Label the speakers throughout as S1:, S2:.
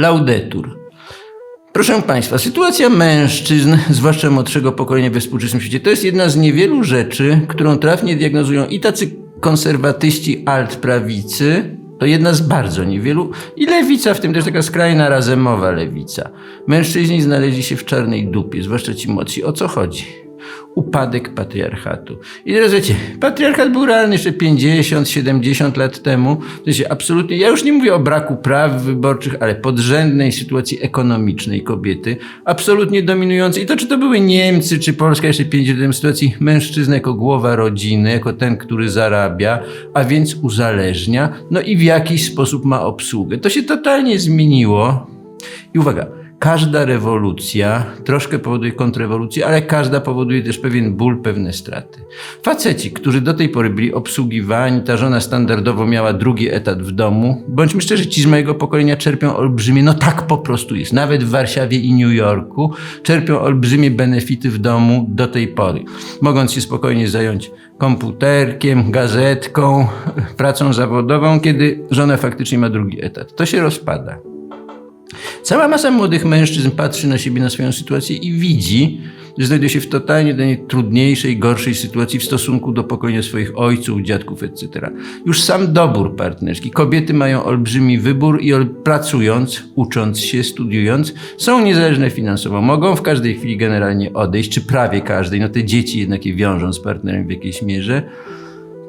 S1: Laudetur. Proszę Państwa, sytuacja mężczyzn, zwłaszcza młodszego pokolenia we współczesnym świecie, to jest jedna z niewielu rzeczy, którą trafnie diagnozują i tacy konserwatyści alt-prawicy, to jedna z bardzo niewielu, i lewica, w tym też taka skrajna razemowa lewica. Mężczyźni znaleźli się w czarnej dupie, zwłaszcza ci młodsi. O co chodzi? Upadek patriarchatu. I teraz wiecie, patriarchat był realny jeszcze 50, 70 lat temu. W sensie absolutnie, ja już nie mówię o braku praw wyborczych, ale podrzędnej sytuacji ekonomicznej kobiety, absolutnie dominującej. I to czy to były Niemcy, czy Polska jeszcze 50 lat sytuacji mężczyzny jako głowa rodziny, jako ten, który zarabia, a więc uzależnia, no i w jakiś sposób ma obsługę. To się totalnie zmieniło. I uwaga, każda rewolucja troszkę powoduje kontrrewolucję, ale każda powoduje też pewien ból, pewne straty. Faceci, którzy do tej pory byli obsługiwani, ta żona standardowo miała drugi etat w domu, bądźmy szczerzy, ci z mojego pokolenia czerpią olbrzymie, no tak po prostu jest, nawet w Warszawie i New Yorku czerpią olbrzymie benefity w domu do tej pory. Mogąc się spokojnie zająć komputerkiem, gazetką, pracą zawodową, kiedy żona faktycznie ma drugi etat. To się rozpada. Cała masa młodych mężczyzn patrzy na siebie, na swoją sytuację i widzi, że znajduje się w totalnie danej trudniejszej, gorszej sytuacji w stosunku do pokolenia swoich ojców, dziadków, etc. Już sam dobór partnerski. Kobiety mają olbrzymi wybór i pracując, ucząc się, studiując, są niezależne finansowo. Mogą w każdej chwili generalnie odejść, czy prawie każdej. No te dzieci jednak je wiążą z partnerem w jakiejś mierze.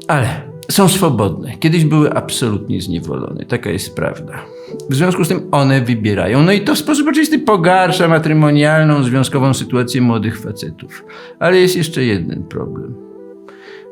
S1: Ale są swobodne. Kiedyś były absolutnie zniewolone. Taka jest prawda. W związku z tym one wybierają. No i to w sposób oczywisty pogarsza matrymonialną, związkową sytuację młodych facetów. Ale jest jeszcze jeden problem.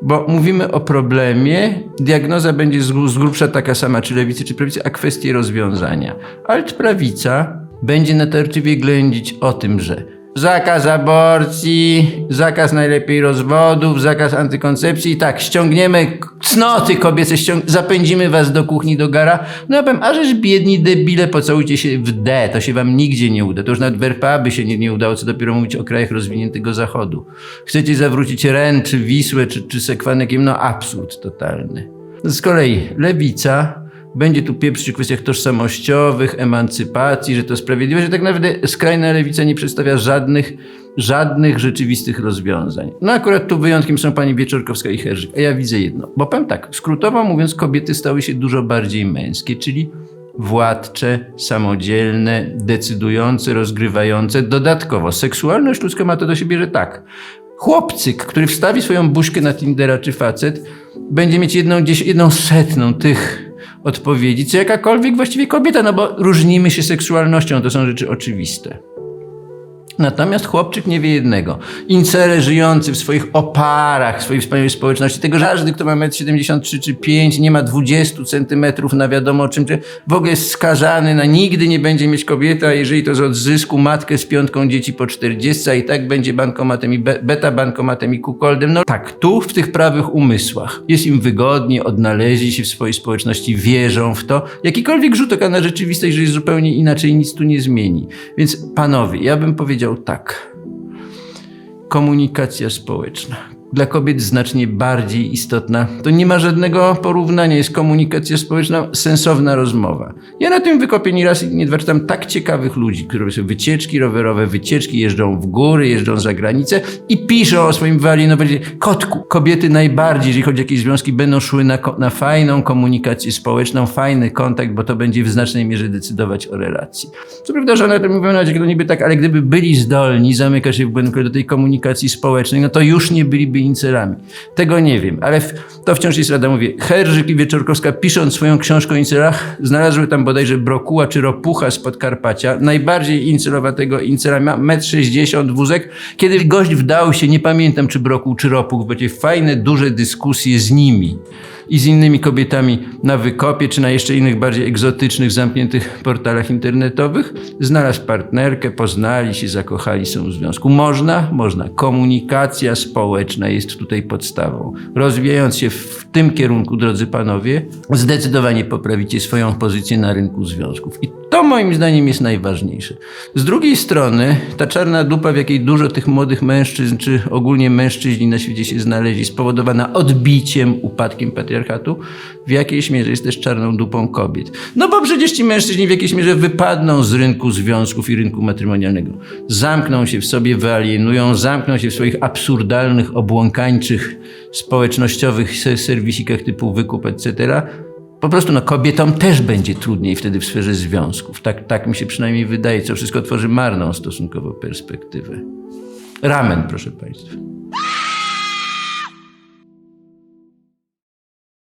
S1: Bo mówimy o problemie, diagnoza będzie z, grubsza taka sama, czy lewicy, czy prawicy, a kwestie rozwiązania. Alt-prawica będzie natarczywie ględzić o tym, że zakaz aborcji, zakaz najlepiej rozwodów, zakaz antykoncepcji, tak, ściągniemy cnoty kobiece, ściąg- zapędzimy was do kuchni, do gara. No ja powiem, a żeż biedni debile, pocałujcie się w D, to się wam nigdzie nie uda. To już nawet w RPA by się nie, nie udało, co dopiero mówić o krajach rozwiniętego zachodu. Chcecie zawrócić Ren, czy Wisłę, czy, czy Sekwanekiem, no absurd totalny. Z kolei lewica będzie tu pieprzyć w kwestiach tożsamościowych, emancypacji, że to sprawiedliwe, że tak naprawdę skrajna lewica nie przedstawia żadnych, żadnych rzeczywistych rozwiązań. No akurat tu wyjątkiem są pani Wieczorkowska i Herzyk. A ja widzę jedno. Bo powiem tak, skrótowo mówiąc, kobiety stały się dużo bardziej męskie, czyli władcze, samodzielne, decydujące, rozgrywające. Dodatkowo seksualność ludzka ma to do siebie, że tak. Chłopcyk, który wstawi swoją buźkę na Tindera czy facet, będzie mieć jedną, jedną setną tych odpowiedzi, co jakakolwiek właściwie kobieta, no bo różnimy się seksualnością, to są rzeczy oczywiste. Natomiast chłopczyk nie wie jednego. Incele żyjący w swoich oparach, w swojej wspaniałej społeczności, tego, że każdy, kto ma 1,73 m czy 5 nie ma 20 centymetrów na wiadomo czym, czy w ogóle jest skazany na nigdy nie będzie mieć kobiety, a jeżeli to z odzysku matkę z piątką dzieci po 40, a i tak będzie bankomatem i be, beta bankomatem i kukoldem. No tak, tu w tych prawych umysłach jest im wygodnie, odnaleźli się w swojej społeczności, wierzą w to. Jakikolwiek rzut oka na rzeczywistość, że jest zupełnie inaczej, nic tu nie zmieni. Więc panowie, ja bym powiedział tak. Komunikacja społeczna. Dla kobiet znacznie bardziej istotna. To nie ma żadnego porównania. Jest komunikacja społeczna, sensowna rozmowa. Ja na tym wykopie nie raz i nie dwa czytam tak ciekawych ludzi, którzy robią wycieczki rowerowe, wycieczki, jeżdżą w góry, jeżdżą za granicę i piszą o swoim wyalienowacie. Kotku, kobiety najbardziej, jeżeli chodzi o jakieś związki, będą szły na, na fajną komunikację społeczną, fajny kontakt, bo to będzie w znacznej mierze decydować o relacji. Co prawda, że one to mówią, no niby tak, ale gdyby byli zdolni zamykać się w błędnie do tej komunikacji społecznej, no to już nie byliby incelami. Tego nie wiem, ale to wciąż jest rada. Mówię, Herżyk i Wieczorkowska pisząc swoją książkę o incelach, znalazły tam bodajże Brokuła czy Ropucha z Podkarpacia, najbardziej incelowatego incela, ma 1,60 m, wózek. Kiedy gość wdał się, nie pamiętam czy Brokuł czy Ropuch, będzie fajne, duże dyskusje z nimi i z innymi kobietami na wykopie, czy na jeszcze innych bardziej egzotycznych, zamkniętych portalach internetowych. Znalazł partnerkę, poznali się, zakochali, są w związku. Można? Można. Komunikacja społeczna jest tutaj podstawą. Rozwijając się w tym kierunku, drodzy panowie, zdecydowanie poprawicie swoją pozycję na rynku związków. I to moim zdaniem jest najważniejsze. Z drugiej strony, ta czarna dupa, w jakiej dużo tych młodych mężczyzn, czy ogólnie mężczyźni na świecie się znaleźli, spowodowana odbiciem, upadkiem patriarchatu, w jakiejś mierze jest też czarną dupą kobiet. No bo przecież ci mężczyźni w jakiejś mierze wypadną z rynku związków i rynku matrymonialnego. Zamkną się w sobie, wyalienują, zamkną się w swoich absurdalnych, obłąkańczych, społecznościowych se- serwisikach typu wykup, etc. Po prostu no, kobietom też będzie trudniej wtedy w sferze związków. Tak, tak mi się przynajmniej wydaje, co wszystko tworzy marną stosunkowo perspektywę. Ramen, proszę Państwa.